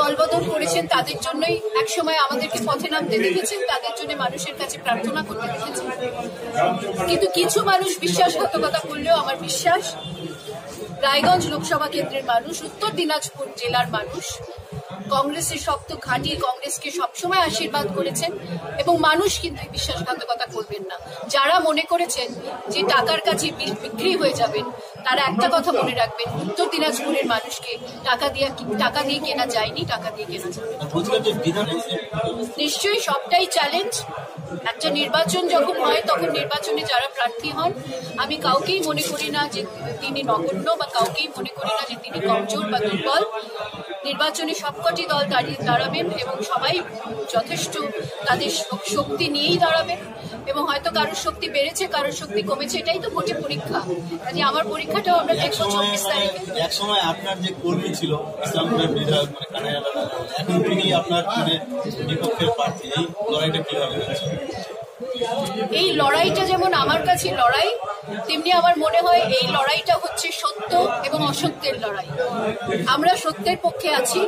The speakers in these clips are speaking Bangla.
দলবদল করেছেন, তাদের জন্যই একসময় আমাদেরকে পথে নামতে দেখেছেন, তাদের জন্য মানুষের কাছে প্রার্থনা করতে দেখেছেন। কিন্তু কিছু মানুষ বিশ্বাসঘাতকতা করলেও আমার বিশ্বাস, রায়গঞ্জ লোকসভা কেন্দ্রের মানুষ, উত্তর দিনাজপুর জেলার মানুষ, কংগ্রেসের শক্ত ঘাঁটি কংগ্রেসকে সবসময় আশীর্বাদ করেছেন এবং মানুষ কিন্তু বিশ্বাসঘাতকতা করবেন না। যারা মনে করেছেন যে টাকার কাছে বিক্রি হয়ে যাবেন তারা একটা কথা মনে রাখবেন উত্তর দিনাজপুরের মানুষকে টাকা দিয়ে টাকা দিয়ে কেনা যায়নি টাকা দিয়ে কেনা যাবে নিশ্চয়ই সবটাই চ্যালেঞ্জ একটা নির্বাচন যখন হয় তখন নির্বাচনে যারা প্রার্থী হন আমি কাউকেই মনে করি না যে তিনি নগণ্য বা কাউকেই মনে করি না যে তিনি কমজোর বা দুর্বল। নির্বাচনে সবকটি দল দাঁড়িয়ে দাঁড়াবেন এবং সবাই যথেষ্ট তাদের শক্তি নিয়েই দাঁড়াবেন। এবং হয়তো কারোর শক্তি বেড়েছে কারোর শক্তি কমেছে এটাই তো ভোটে পরীক্ষা। কাজে আমার পরীক্ষাটাও আমরা এক চব্বিশ তারিখে এক সময় আপনার যে কর্মী ছিল ইসলামপুরের বিধায়ক মানে কানাইয়ালা এখন তিনি আপনার মানে বিপক্ষের প্রার্থী। এই লড়াইটা কীভাবে হচ্ছে? এই লড়াইটা যেমন আমার কাছে লড়াই তেমনি আমার মনে হয় এই লড়াইটা হচ্ছে সত্য এবং অসত্যের লড়াই। আমরা সত্যের পক্ষে আছি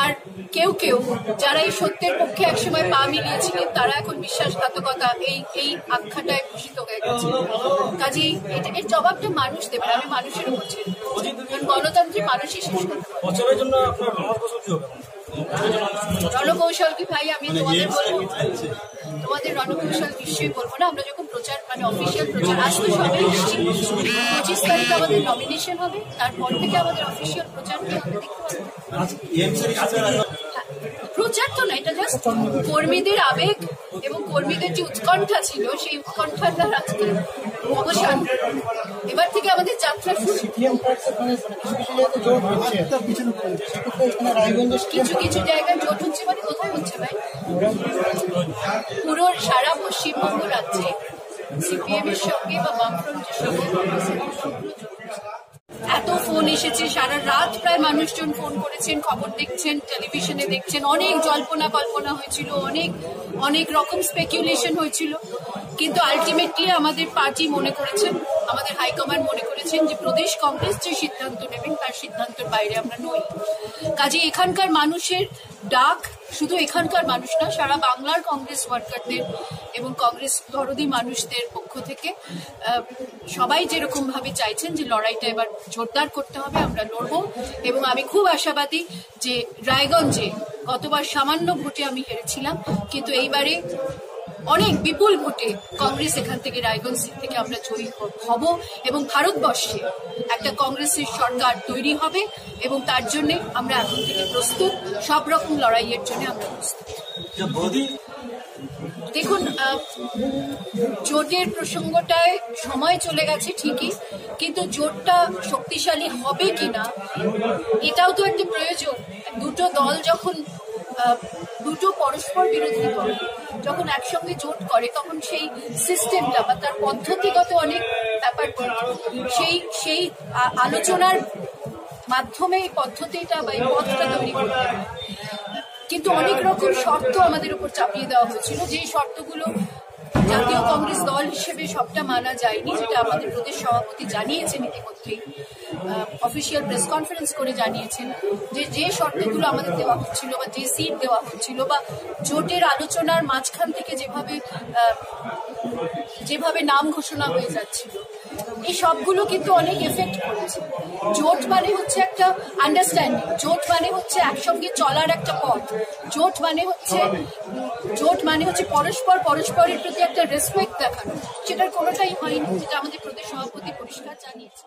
আর কেউ কেউ যারা এই সত্যের পক্ষে একসময় পা মিলিয়েছিলেন তারা এখন বিশ্বাসঘাতকতা এই এই আখ্যাটায় ভূষিত হয়ে গেছে। কাজেই এটা এর জবাবটা মানুষ দেবে আমি মানুষের উপর ছেড়ে দেবো। মানুষই শেষ করতে পারে। বছরের জন্য আপনার রণকৌশল কি হবে? ভাই? আমি মানে তোমাদের বলব? তোমাদের নিশ্চয়ই বলব না, আমরা যখন প্রচার মানে অফিসিয়াল প্রচার আসবে সবে, পঁচিশ তারিখ আমাদের নমিনেশন হবে, তারপর থেকে আমাদের অফিসিয়াল প্রচার কি হবে দেখতে পাবো এমসের ক্ষেত্রে এখন হ্যাঁ, প্রচার তো না, এটা জাস্ট কর্মীদের আবেগ এবং কর্মীদের যে উৎকণ্ঠা ছিল, সেই উৎকণ্ঠাটার আজকে অবসান। এবার থেকে আমাদের যাত্রা কিছু কিছু জায়গায় জোট হচ্ছে মানে কোথায় হচ্ছে ভাই? পুরো সারা পশ্চিমবঙ্গ রাজ্যে সিপিএম এর সঙ্গে বা বামফ্রন্টের সঙ্গে কংগ্রেসের সবগুলো জোট হচ্ছে। এত ফোন এসেছে, সারা রাত প্রায় মানুষজন ফোন করেছেন, খবর দেখছেন টেলিভিশনে দেখছেন, অনেক জল্পনা কল্পনা হয়েছিল, অনেক অনেক রকম স্পেকুলেশন হয়েছিল। কিন্তু আলটিমেটলি আমাদের পার্টি মনে করেছেন আমাদের হাইকমান্ড মনে করেছেন যে প্রদেশ কংগ্রেস যে সিদ্ধান্ত নেবেন, তার সিদ্ধান্তের বাইরে আমরা নই। কাজে এখানকার মানুষের ডাক শুধু এখানকার মানুষ না, সারা বাংলার কংগ্রেস ওয়ার্কারদের এবং কংগ্রেস দরদি মানুষদের পক্ষ থেকে সবাই যেরকম ভাবে চাইছেন যে লড়াইটা এবার জোরদার করতে হবে, আমরা লড়বো। এবং আমি খুব আশাবাদী যে রায়গঞ্জে গতবার সামান্য ভোটে আমি হেরেছিলাম, কিন্তু এইবারে অনেক বিপুল ভোটে কংগ্রেস এখান থেকে, রায়গঞ্জ থেকে আমরা জয়ী হব এবং ভারতবর্ষে একটা কংগ্রেসের সরকার তৈরি হবে এবং তার জন্য আমরা এখন থেকে প্রস্তুত। সব রকম লড়াইয়ের জন্য আমরা প্রস্তুত। মোদি দেখুন জোটের প্রসঙ্গটায় সময় চলে গেছে ঠিকই, কিন্তু জোটটা শক্তিশালী হবে কিনা, এটাও তো একটা প্রয়োজন দুটো দল যখন দুটো পরস্পর বিরোধী দল যখন একসঙ্গে জোট করে, তখন সেই সিস্টেমটা বা তার পদ্ধতিগত অনেক ব্যাপার। সেই সেই আলোচনার মাধ্যমে এই পদ্ধতিটা বা এই পথটা তৈরি করতে হয় কিন্তু অনেক রকম শর্ত আমাদের উপর চাপিয়ে দেওয়া হয়েছিল। যে শর্তগুলো জাতীয় কংগ্রেস দল হিসেবে সবটা মানা যায়নি, যেটা আমাদের প্রদেশ সভাপতি জানিয়েছেন ইতিমধ্যেই অফিসিয়াল প্রেস কনফারেন্স করে জানিয়েছেন, যে যে শর্তগুলো আমাদের দেওয়া হচ্ছিল বা যে সিট দেওয়া হচ্ছিল বা জোটের আলোচনার মাঝখান থেকে যেভাবে যেভাবে নাম ঘোষণা হয়ে যাচ্ছিল এই সবগুলো কিন্তু অনেক এফেক্ট করেছে। জোট মানে হচ্ছে একটা আন্ডারস্ট্যান্ডিং জোট মানে হচ্ছে একসঙ্গে চলার একটা পথ। জোট মানে হচ্ছে জোট মানে হচ্ছে পরস্পর পরস্পরের প্রতি একটা রেসপেক্ট দেখানো। সেটার কোনোটাই হয়নি, যেটা আমাদের প্রদেশ সভাপতি পরিষ্কার জানিয়েছে।